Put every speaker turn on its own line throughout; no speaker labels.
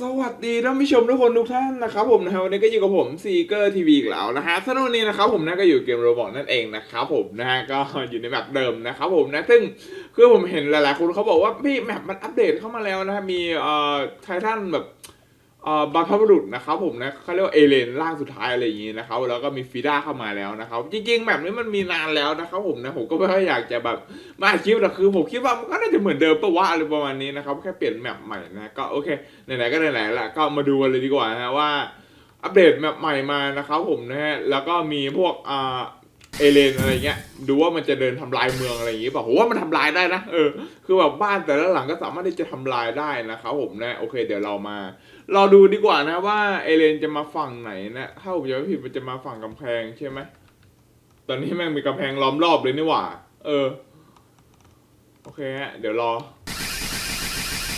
สวัสดีท่านผู้ชมทุกคนทุกท่านนะครับผมนะฮะวันนี้ก็อยู่กับผมซีเกอร์ทีวีอีกแล้วนะฮะสำหรับวันนี้นะครับผมนะก็อยู่เกมโรบอทนั่นเองนะครับผมนะฮะก็อยู่ในแมปเดิมนะครับผมนะซึ่งคือผมเห็นหลายๆคนเขาบอกว่าพี่แมปมันอัปเดตเข้ามาแล้วนะฮะมีเอ่อไททันแบบ บรรพบุรุษนะครับผมนะเขาเรียกว่าเอเลนร่างสุดท้ายอะไรอย่างงี้นะครับแล้วก็มีฟีด้าเข้ามาแล้วนะครับจริงๆแมปนี้มันมีนานแล้วนะครับผมนะผมก็ไม่ค่อยอยากจะแบบมาอัดคลิปแต่คือผมคิดว่ามันก็น่าจะเหมือนเดิมปะวะอะไรประมาณนี้นะครับแค่เปลี่ยนแมปใหม่นะก็โอเคไหนๆก็ไหนๆละก็มาดูกันเลยดีกว่านะฮะว่าอัปเดตแมปใหม่มานะครับผมนะฮะแล้วก็มีพวกอ่า เอเลนอะไรเงี้ยดูว่ามันจะเดินทำลายเมืองอะไรอย่างงี้ป่ะผมว่ามันทำลายได้นะเออคือแบบบ้านแต่ละหลังก็สามารถที่จะทำลายได้นะครับผมนะโอเค เดี๋ยวเรามารอดูดีกว่านะว่าเอเลนจะมาฝั่งไหนนะถ้าผมจำไม่ผิดมันจะมาฝั่งกำแพงใช่ไหมตอนนี้แม่งมีกำแพงล้อมรอบเลยนี่หว่า เออ โอเคฮะเดี๋ยวรอ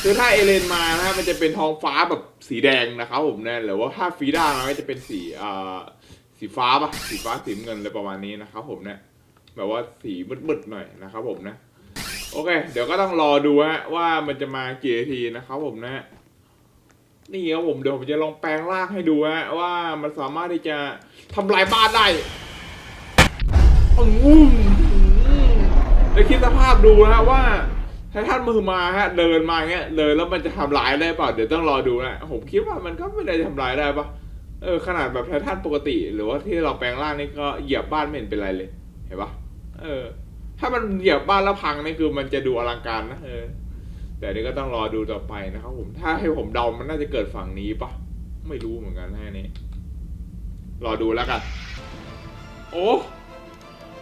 คือถ้าเอเลนมานะฮะมันจะเป็นท้องฟ้าแบบสีแดงนะครับผมนะหรือว่าถ้าฟีด้ามาก็จะเป็นสีอ่า สีฟ้าปะสีฟ้าสีเงินเลยประมาณนี้นะครับผมเนะแบบว่าสีมืดๆหน่อยนะครับผมนะ โอเค เดี๋ยวก็ต้องรอดูฮะว่ามันจะมากี่นาทีนะครับผมนะ นี่ครับผมเดี๋ยวผมจะลองแปลงร่างให้ดูฮะว่ามันสามารถที่จะทำลายบ้านได้อืมเดี๋ยวคิดสภาพดูนะฮะว่าถ้าท่านมือมาฮะเดินมาเงี้ยเดินแล้วมันจะทำลายได้เปล่าเดี๋ยวต้องรอดูนะผมคิดว่ามันก็ไม่ได้ทำลายได้ปะ เออขนาดแบบไททันปกติ หรือว่าที่เราแปลงร่างนี่ก็เหยียบบ้านไม่เห็นเป็นไรเลย เห็นปะเออ ถ้ามันเหยียบบ้านแล้วพังนี่คือมันจะดูอลังการนะเออ แต่นี่ก็ต้องรอดูต่อไปนะครับผมถ้าให้ผมเดามันน่าจะเกิดฝั่งนี้ปะไม่รู้เหมือนกันแค่นี้รอดูแล้วกัน โอ้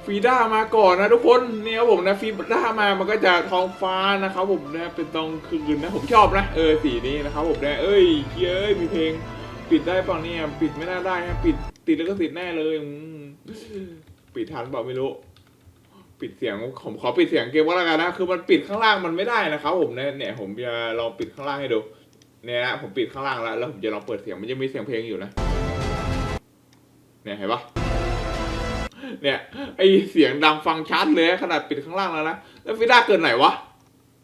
ฟีด้ามาก่อนนะทุกคนเนี่ยผมนะฟีด้ามามันก็จะท้องฟ้านะครับผมนะเป็นตอนคืนนะผมชอบนะเออสีนี้นะครับผมนะเอ้ยเย้ยมีเพลง ปิดได้เปล่าเนี่ย ปิดไม่น่าได้นะปิดติดแล้วก็ติดแน่เลยปิดทันเปล่าไม่รู้ ปิดเสียงผมขอปิดเสียงเกมก็แล้วกันนะคือมันปิดข้างล่างมันไม่ได้นะครับผมเนี่ยเนี่ยผมจะลองปิดข้างล่างให้ดูเนี่ยนะผมปิดข้างล่างแล้วแล้วผมจะลองเปิดเสียงมันยังมีเสียงเพลงอยู่นะเนี่ยเห็นปะเนี่ยไอเสียงดังฟังชัดเลยขนาดปิดข้างล่างแล้วนะแล้วฟิด้าเกิดไหนวะ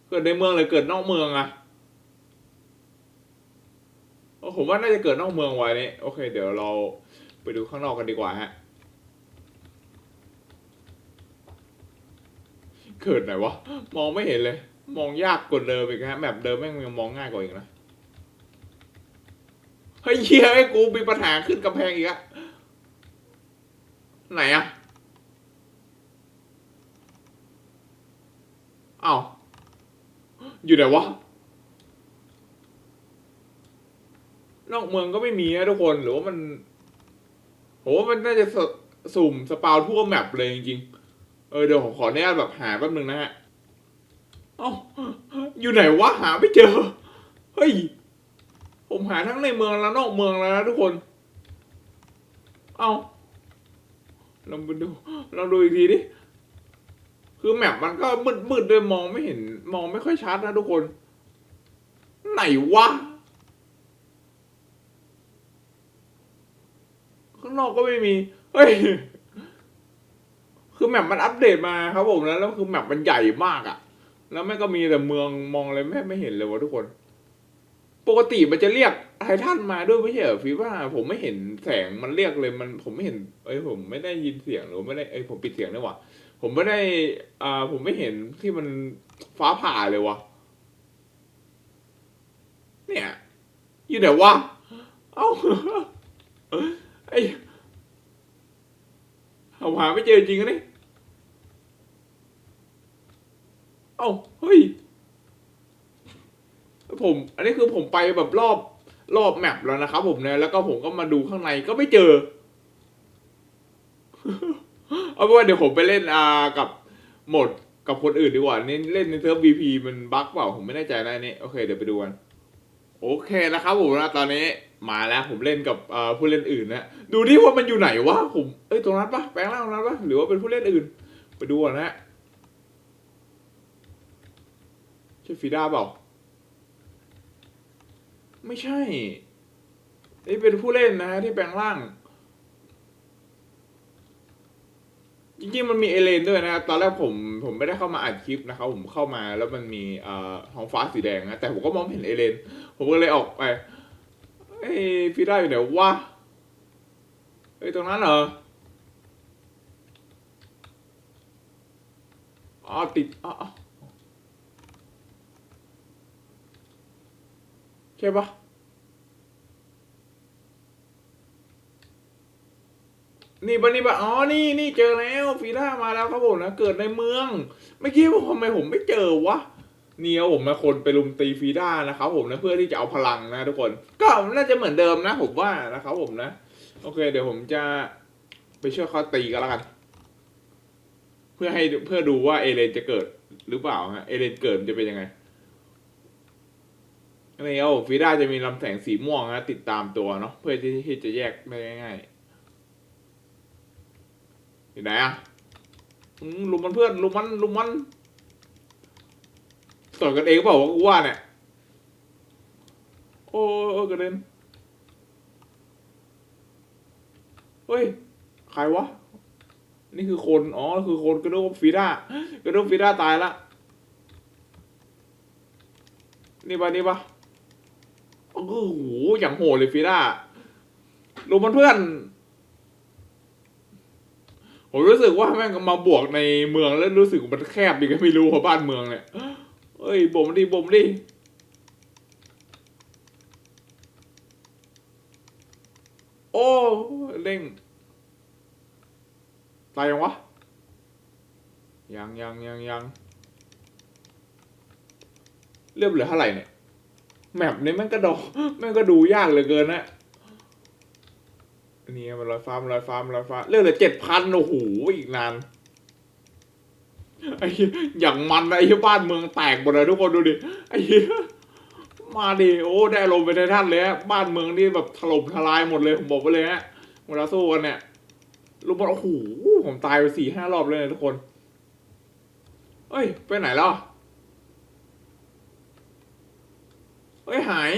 เกิดในเมืองเลยเกิดนอกเมืองอะ ผมว่าน่าจะเกิดนอกเมืองไว้นี่โอเค เดี๋ยวเราไปดูข้างนอกกันดีกว่าฮะ เกิดไหนวะ มองไม่เห็นเลย มองยากกว่าเดิมอีกฮะแบบเดิมแม่งยังมองง่ายกว่าอีกนะเฮ้ยเฮียไอ้กูมีปัญหาขึ้นกำแพงอีกอะไหนอะเอ้าอยู่ไหนวะ นอกเมืองก็ไม่มีนะทุกคนหรือว่ามันโหมันน่าจะสสุ่มสปาวทั่วแมปเลยจริงๆเออเดี๋ยวผมขออนุญาตแบบหาแป๊บนึงนะฮะเอ้าอยู่ไหนวะหาไม่เจอเฮ้ยผมหาทั้งในเมืองและนอกเมืองแล้วนะทุกคน เอาลองไปดูลองดูอีกทีดิคือแมปมันก็มืดมืดๆด้วยมองไม่เห็น มองไม่ค่อยชัดนะทุกคน ไหนวะางนอกก็ไม่มี เฮ้ย คือแมปมันอัปเดตมาครับผมแล้วแล้วคือแมปมันใหญ่มากอะ่ะ แล้วแม่ก็มีแต่เมืองมองอะไรแม่ไม่เห็นเลยวะทุกคน ปกติมันจะเรียกไททันมาด้วยไม่ใช่เหรอฟีว่าผมไม่เห็นแสงมันเรียกเลยมัน ผมไม่เห็น เอ้ยผมไม่ได้ยินเสียงหรือไม่ได้เอ้ยผมปิดเสียงด้วยวะผมไม่ได้ อ่า ผมไม่เห็นที่มันฟ้าผ่าเลยวะเนี่ย อยู่ไหนวะ เอ้า ไอ้เอา หาไม่เจอจริงอะนี่เอ้าเฮ้ยผม อันนี้คือผมไปแบบรอบรอบแมปแล้วนะครับผมเนี่ยแล้วก็ผมก็มาดูข้างในก็ไม่เจอ เอาเป็นว่าเดี๋ยวผมไปเล่นอ่ากับหมดกับคนอื่นดีกว่านี่เล่นในเซิร์ฟ VP มันบั๊กเปล่าผมไม่แน่ใจนะอันนี่โอเคเดี๋ยวไปดูกันโอเคนะครับผมนะตอนนี้ มาแล้วผมเล่นกับผู้เล่นอื่นนะดูดิว่ามันอยู่ไหนวะผมเอ้ยตรงนั้นปะแปลงร่างตรงนั้นปะหรือว่าเป็นผู้เล่นอื่น ไปดูก่อนนะฮะใช่ฟีด้าเปล่าไม่ใช่นี่เป็นผู้เล่นนะฮะที่แปลงร่างจริงๆมันมีเอเลนด้วยนะครับตอนแรกผมผมไม่ได้เข้ามาอัดคลิปนะครับผมเข้ามาแล้วมันมีเอ่อท้องฟ้าสีแดงนะแต่ผมก็มองเห็นเอเลนผมก็เลยออกไป เอ้ยฟีด้าอยู่ไหนวะเอ้ยตรงนั้นเหรออ๋อติดอ๋ออ๋อใช่ปะนี่ปะนี่ปะอ๋อ นี่นี่เจอแล้วฟีด้ามาแล้วครับผมนะ เกิดในเมือง ไม่คิดว่าทำไมผมไม่เจอวะ เนี่ยผมมาคนไปลุมตีฟีด้านะครับผมนะเพื่อที่จะเอาพลังนะทุกคน ก็น่าจะเหมือนเดิมนะผมว่านะครับผมนะ โอเค เดี๋ยวผมจะไปช่วยเขาตีกันแล้วกัน เพื่อให้เพื่อดูว่าเอเลนจะเกิดหรือเปล่าฮะเอเลนเกิดจะเป็นยังไงนี่เอาฟีด้าจะมีลำแสงสีม่วงนะติดตามตัวเนาะเพื่อที่ที่จะแยกได้ง่ายๆอยู่ไหนอะลุมมันเพื่อนลุมมันลุมมัน ต่อกันเองเปล่าวะกูว่าเนี่ย โอ้กระเด็นเฮ้ย ใครวะ นี่คือคน อ๋อ คือคนกระโดดฟีด้ากระโดดฟีด้าตายละ นี่ปะนี่ปะโอ้โห อย่างโหดเลยฟีด้าลงมันเพื่อน ผมรู้สึกว่าแม่งมาบวกในเมืองแล้วรู้สึกมันแคบดีก็ไม่รู้เพราะบ้านเมืองเนี่ย เอ้ยบ่มดิบ่มดิโอ้เร่งตายยังวะ ยังยังยังยังเรียบเหลือเท่าไหร่เนี่ย แมปนี้แม่งก็ดอกแม่งก็ดูยากเหลือเกินนะนนี่มันลอยฟ้ามันลอยฟ้ามันลอยฟ้าเรื่องเหลือเจ็ดพันโอ้โหอีกนาน ไอ้ยอย่างมันนะไอ้บ้านเมืองแตกหมดเลยทุกคนดูดิไอ้มาดิโอ้ได้ลมไปในท่านเลยบ้านเมืองนี่แบบถล่มทลายหมดเลยผมบอกไปเลยฮะเวลาสู้กันเนี่ยลูกบอลโอ้โหผมตายไปสี่ห้ารอบเลยนะทุกคน เอ้ย ไปไหนแล้วเอ้ยหาย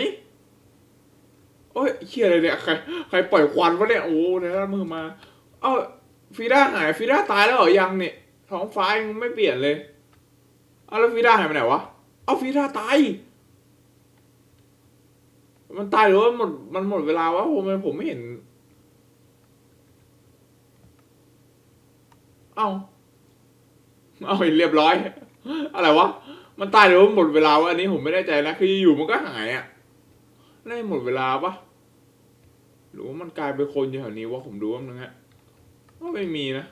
เอ้ยเชี่ยอะไรเนี่ยใครใครปล่อยควันวะเนี่ยโอ้ในด้านมือมา เอ้าฟีด้าหายฟีด้าตายแล้วเหรอยังเนี่ย ท้องฟ้ายังไม่เปลี่ยนเลยเอาแล้วฟีด้าหายไปไหนวะ เอาฟีด้าตาย มันตายหรือว่าหมดมันหมดเวลาวะผมไม่ผมไม่เห็น เอาเอาเรียบร้อย อะไรวะ มันตายหรือว่าหมดเวลาวะอันนี้ผมไม่แน่ใจนะ คืออยู่มันก็หายอะ่ะน่าจะหมดเวลาปะหรือว่ามันกลายเป็นคนอยู่แถวนี้วะผมดูว่านึงฮะว่าไม่มีนะ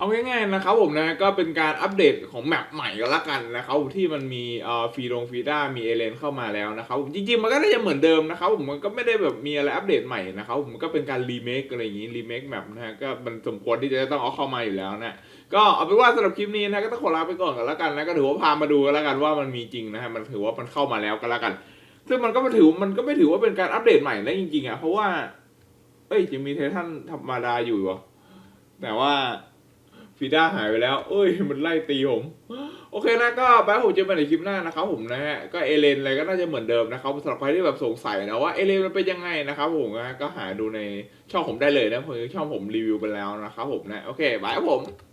เอาง่ายๆนะครับผมนะก็เป็นการอัปเดตของแมปใหม่ก็แล้วกันนะครับที่มันมีเอ่อฟีดงฟีด้ามีเอเลนเข้ามาแล้วนะครับจริงๆมันก็น่าจะเหมือนเดิมนะครับผมมันก็ไม่ได้แบบมีอะไรอัปเดตใหม่นะครับผมก็เป็นการรีเมคอะไรอย่างนี้รีเมคแมปนะฮะก็มันสมควรที่จะต้องเอาเข้ามาอยู่แล้วนะก็เอาเป็นว่าสำหรับคลิปนี้นะก็ต้องขอลาไปก่อนกันแล้วกันนะก็ถือว่าพามาดูกันแล้วกันว่ามันมีจริงนะฮะมันถือว่ามันเข้ามาแล้วก็แล้วกัน ซึ่งมันก็ไม่ถือมันก็ไม่ถือว่าเป็นการอัปเดตใหม่นะจริงๆอะเพราะว่าเอ้ยยังมีเททันธรรมดาอยู่วะแต่ว่า ฟีด้าหายไปแล้ว เอ้ย มันไล่ตีผม โอเคนะก็ไปผมเจะมาในคลิปหน้านะครับผมนะฮะ ก็เอเลนอะไรก็น่าจะเหมือนเดิมนะครับสำหรับใครที่แบบสงสัยนะว่าเอเลนมันเป็นยังไงนะครับผมนะก็หาดูในช่องผมได้เลยนะผมช่องผมรีวิวไปแล้วนะครับผมนะ โอเคบายครับผม